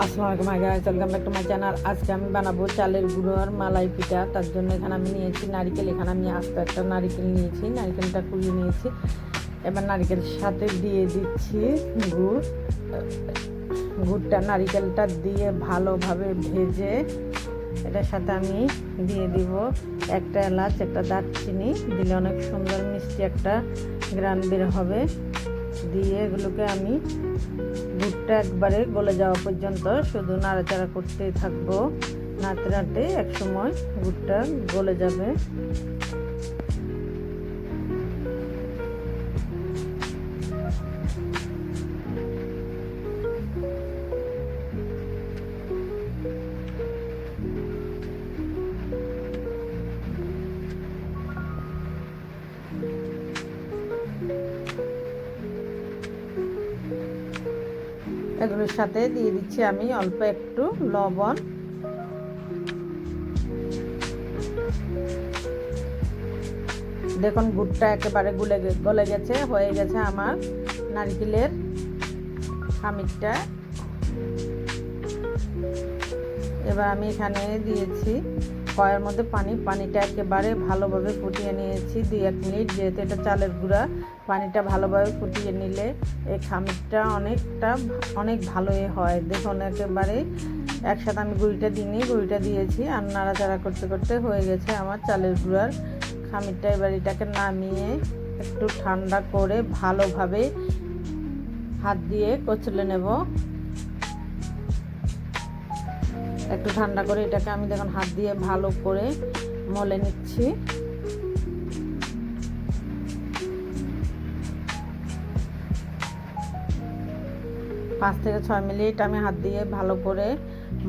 আসসালামু আলাইকুম আগে welcome back to my channel আজকে আমি বানাবো চালের গুঁড়োর মালাই পিঠা। তার জন্য এখানে আমি নিয়েছি নারিকেল। এখানে আমি আস্তে একটা নারিকেল নিয়েছি, নারিকেলটা কুলিয়ে নিয়েছি। এবার নারিকেলের সাথে দিয়ে দিচ্ছি গুড়। গুড়টা নারিকেলটা দিয়ে ভালোভাবে ভেজে এটার সাথে আমি দিয়ে দিব একটা এলাচ, একটা দারচিনি। দিলে অনেক সুন্দর মিষ্টি একটা গ্রান বের হবে। দিয়ে এগুলোকে আমি দুধটা একবারে গলে যাওয়া পর্যন্ত শুধু নাড়াচাড়া করতেই থাকব। নাড়তে নাড়তে এক সময় গুড়টা গলে যাবে। এগুলোর সাথে দিয়ে দিচ্ছি আমি অল্প একটু লবণ। দেখুন, গুড়টা একেবারে গুলে গলে গেছে, হয়ে গেছে আমার নারকেলের খামিরটা। এবার আমি এখানে দিয়েছি কয়ের মধ্যে পানি, পানিটা একেবারে ভালোভাবে ফুটিয়ে নিয়েছি। দুই এক মিনিট, যেহেতু এটা চালের গুঁড়া, পানিটা ভালোভাবে ফুটিয়ে নিলে এই খামিরটা অনেকটা অনেক ভালোই হয়। দেখুন, একেবারে একসাথে আমি গুঁড়িটা দিইনি, গুঁড়িটা দিয়েছি আর নাড়াচাড়া করতে করতে হয়ে গেছে আমার চালের গুঁড়ার। খামিরটা এবার এটাকে নামিয়ে একটু ঠান্ডা করে ভালোভাবে হাত দিয়ে কচলে নেব। একটু ঠান্ডা করে এটাকে আমি দেখুন হাত দিয়ে ভালো করে মলে নিচ্ছি। পাঁচ থেকে ছয় মিনিট আমি হাত দিয়ে ভালো করে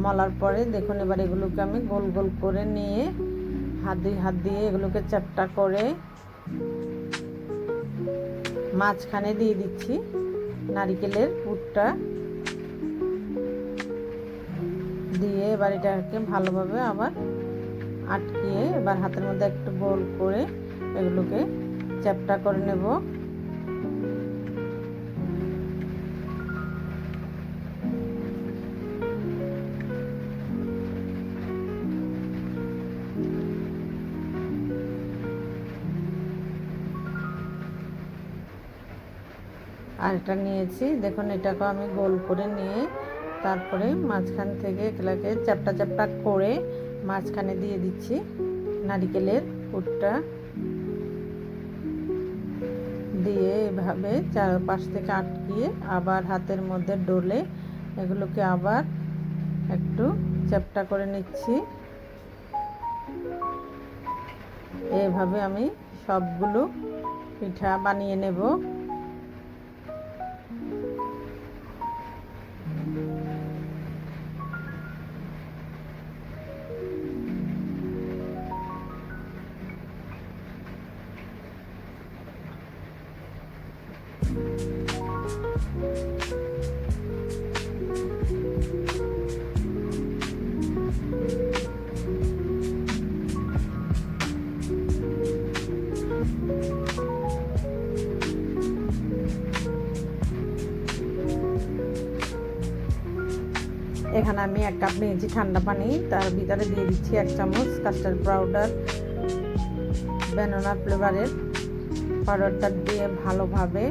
মলার পরে দেখুন এবার এগুলোকে আমি গোল গোল করে নিয়ে হাত দিয়ে হাত দিয়ে এগুলোকে চ্যাপটা করে মাঝখানে দিয়ে দিচ্ছি নারিকেলের পুরটা। দিয়ে এবার এটাকে ভালোভাবে আবার আটকিয়ে এবার হাতের মধ্যে একটু গোল করে এগুলোকে চ্যাপটা করে নেব। আর এটা নিয়েছি। দেখুন এটাকে আমি গোল করে নিয়ে তারপরে মাঝখান থেকে এগুলাকে চ্যাপটা চ্যাপটা করে মাঝখানে দিয়ে দিচ্ছি নারিকেলের পুরটা। দিয়ে এভাবে চারপাশ থেকে আটকিয়ে আবার হাতের মধ্যে ডলে এগুলোকে আবার একটু চ্যাপটা করে নিচ্ছি। এভাবে আমি সবগুলো পিঠা বানিয়ে নেব। এখানে আমি এক কাপ নিয়েছি ঠান্ডা পানি। তার ভিতরে দিয়ে দিচ্ছি এক চামচ কাস্টার্ড পাউডার ব্যানানা ফ্লেভারের পাউডারটা দিয়ে ভালোভাবে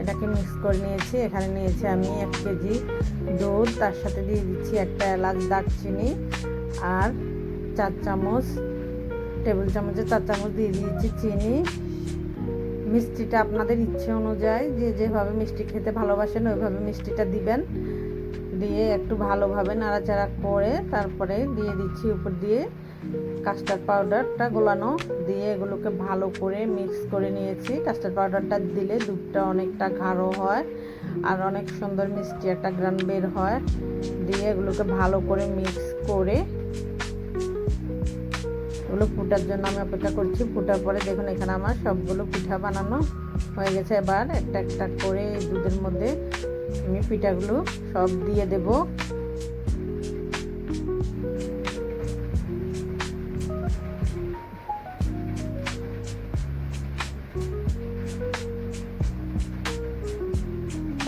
এটাকে মিক্স করে নিয়েছি। এখানে নিয়েছি আমি এক কেজি দুধ, তার সাথে দিয়ে দিচ্ছি একটা এলাচ, দারচিনি আর চার চামচ টেবিল চামচে চার চামচ দিয়ে দিয়েছি চিনি। মিষ্টিটা আপনাদের ইচ্ছে অনুযায়ী যে যেভাবে মিষ্টি খেতে ভালোবাসেন, ওইভাবে মিষ্টিটা দিবেন। দিয়ে একটু ভালোভাবে নাড়াচাড়া করে তারপরে দিয়ে দিচ্ছি উপর দিয়ে কাস্টার্ড পাউডারটা গোলানো। দিয়ে এগুলোকে ভালো করে মিক্স করে নিয়েছি। কাস্টার্ড পাউডারটা দিলে দুধটা অনেকটা গাঢ় হয় আর অনেক সুন্দর মিষ্টি একটা গ্রান বের হয়। দিয়ে এগুলোকে ভালো করে মিক্স করে এগুলো ফুটার জন্য আমি অপেক্ষা করছি। ফুটার পরে দেখুন এখানে আমার সবগুলো পিঠা বানানো হয়ে গেছে। এবার একটা একটা করে দুধের মধ্যে আমি পিঠাগুলো সব দিয়ে দেব।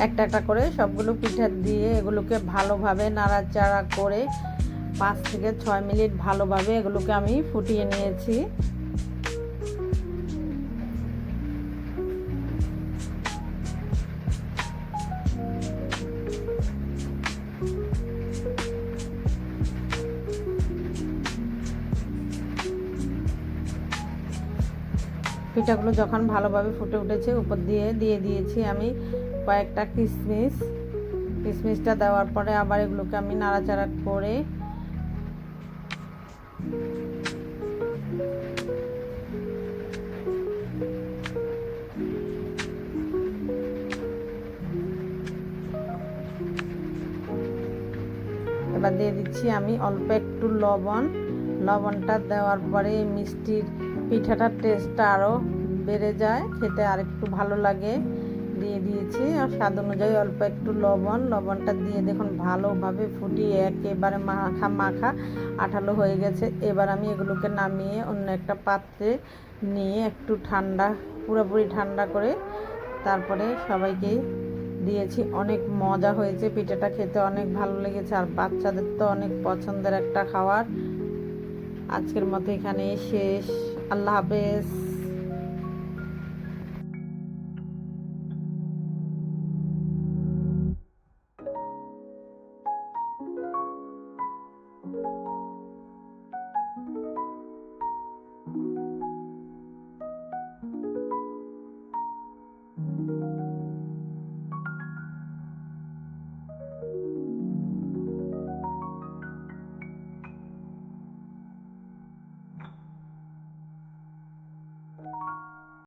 একটা একটা করে সবগুলো পিঠা দিয়ে এগুলোকে ভালোভাবে নাড়াচাড়া করে পাঁচ থেকে ছয় মিনিট ভালোভাবে এগুলোকে আমি ফুটিয়ে নিয়েছি। পিঠাগুলো যখন ভালোভাবে ফুটে উঠেছে, উপর দিয়ে দিয়ে দিয়েছি আমি কয়েকটা কিশমিশ। কিশমিশটা দেওয়ার পরে আবার এগুলোকে আমি নাড়াচাড়া করে এবার দিয়ে দিচ্ছি আমি অল্প একটু লবণ। লবণটা দেওয়ার পরে মিষ্টির পিঠাটার টেস্টটা আরও বেড়ে যায়, খেতে আরেকটু ভালো লাগে। দিয়ে দিয়েছি, আর স্বাদ অনুযায়ী অল্প একটু লবণ। লবণটা দিয়ে দেখুন ভালোভাবে ফুটিয়ে একেবারে মাখা মাখা আঠালো হয়ে গেছে। এবার আমি এগুলোকে নামিয়ে অন্য একটা পাত্রে নিয়ে একটু ঠান্ডা, পুরোপুরি ঠান্ডা করে তারপরে সবাইকেই দিয়েছি। অনেক মজা হয়েছে, পিঠাটা খেতে অনেক ভালো লেগেছে, আর বাচ্চাদের তো অনেক পছন্দের একটা খাবার। আজকের মতো এখানে শেষ। আল্লাহ হাফেজ।